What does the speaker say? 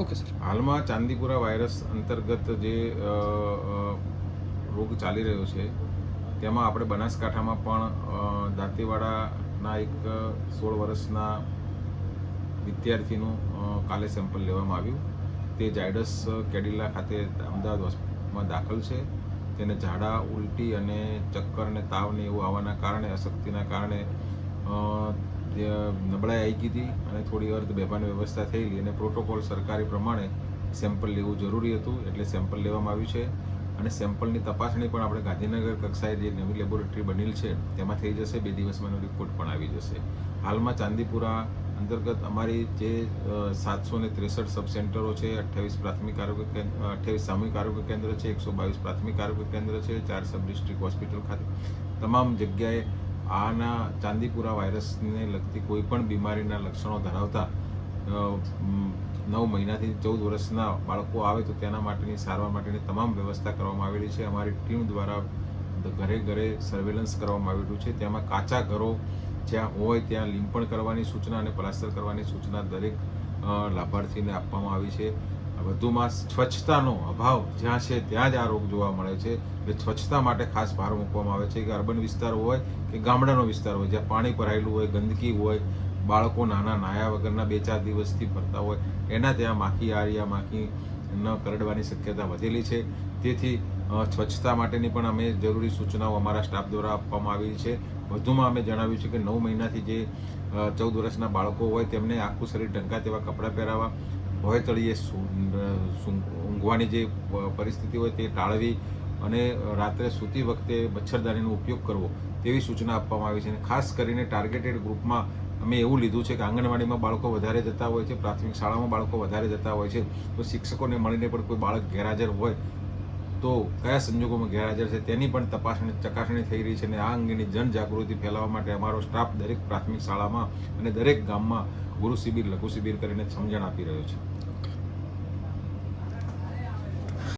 Okay sir હાલમાં Chandipura virus અંતર્ગત જે રોગ ચાલી રહ્યો છે, તેમાં આપણે બનાસકાંઠામાં પણ દાંતેવાડાના એક સોળ વર્ષના વિદ્યાર્થીનું કાલે સેમ્પલ લેવામાં આવ્યું. તે જાયડસ કેડિલા ખાતે અમદાવાદ હોસ્પિટલમાં દાખલ છે. તેને ઝાડા, ઉલટી અને ચક્કર અને તાવને એવું આવવાના કારણે, અશક્તિના કારણે જે નબળાઈ આવી ગઈ હતી અને થોડી વાર બેભાન વ્યવસ્થા થયેલી અને પ્રોટોકોલ સરકારી પ્રમાણે સેમ્પલ લેવું જરૂરી હતું, એટલે સેમ્પલ લેવામાં આવ્યું છે. અને સેમ્પલની તપાસણી પણ આપણે ગાંધીનગર કક્ષાએ જે નવી લેબોરેટરી બનેલ છે, તેમાં થઈ જશે, બે દિવસમાં રિપોર્ટ પણ આવી જશે. હાલમાં ચાંદીપુરા અંતર્ગત અમારી જે સાતસો ને ત્રેસઠ સબ સેન્ટરો છે, અઠ્યાવીસ પ્રાથમિક આરોગ્ય કેન્દ્ર અઠ્યાવીસ સામૂહિક આરોગ્ય કેન્દ્ર છે, એકસો બાવીસ પ્રાથમિક આરોગ્ય કેન્દ્ર છે, ચાર સબ ડિસ્ટ્રિક્ટ હોસ્પિટલ ખાતે. તમામ જગ્યાએ આના ચાંદીપુરા વાયરસને લગતી કોઈ પણ બીમારીના લક્ષણો ધરાવતા નવ મહિનાથી ચૌદ વર્ષના બાળકો આવે તો તેના માટેની, સારવાર માટેની તમામ વ્યવસ્થા કરવામાં આવેલી છે. અમારી ટીમ દ્વારા ઘરે ઘરે સર્વેલન્સ કરવામાં આવેલું છે. તેમાં કાચા ઘરો જ્યાં હોય ત્યાં લીંપણ કરવાની સૂચના અને પ્લાસ્ટર કરવાની સૂચના દરેક લાભાર્થીને આપવામાં આવી છે. વધુમાં સ્વચ્છતાનો અભાવ જ્યાં છે ત્યાં જ આ રોગ જોવા મળે છે. એટલે સ્વચ્છતા માટે ખાસ ભાર મૂકવામાં આવે છે કે અર્બન વિસ્તાર હોય કે ગામડાનો વિસ્તાર હોય, જ્યાં પાણી ભરાયેલું હોય, ગંદકી હોય, બાળકો નાના નાયા વગરના બે ચાર દિવસથી ફરતા હોય, એના ત્યાં માખી આરિયા, માખી ન કરડવાની શક્યતા વધેલી છે. તેથી સ્વચ્છતા માટેની પણ અમે જરૂરી સૂચનાઓ અમારા સ્ટાફ દ્વારા આપવામાં આવી છે. વધુમાં અમે જણાવ્યું છે કે નવ મહિનાથી જે ચૌદ વર્ષના બાળકો હોય તેમને આખું શરીર ઢંકા તેવા કપડાં પહેરાવવા ભોય તળીએ સૂ- અ, ઊંઘવાની જે પરિસ્થિતિ હોય તે ટાળવી અને રાત્રે સૂતી વખતે મચ્છરદાનીનો ઉપયોગ કરવો તેવી સૂચના આપવામાં આવી છે અને ખાસ કરીને ટાર્ગેટેડ ગ્રુપમાં અમે એવું લીધું છે કે આંગણવાડીમાં બાળકો વધારે જતા હોય છે પ્રાથમિક શાળામાં બાળકો વધારે જતા હોય છે તો શિક્ષકોને મળીને પણ કોઈ બાળક ગેરહાજર હોય તો કયા સંજોગોમાં ગેરહાજર છે તેની પણ તપાસણી ચકાસણી થઈ રહી છે અને આ અંગેની જનજાગૃતિ ફેલાવવા માટે અમારો સ્ટાફ દરેક પ્રાથમિક શાળામાં અને દરેક ગામમાં ગુરુ શિબિર, લઘુ શિબિર કરીને સમજણ આપી રહ્યો છે.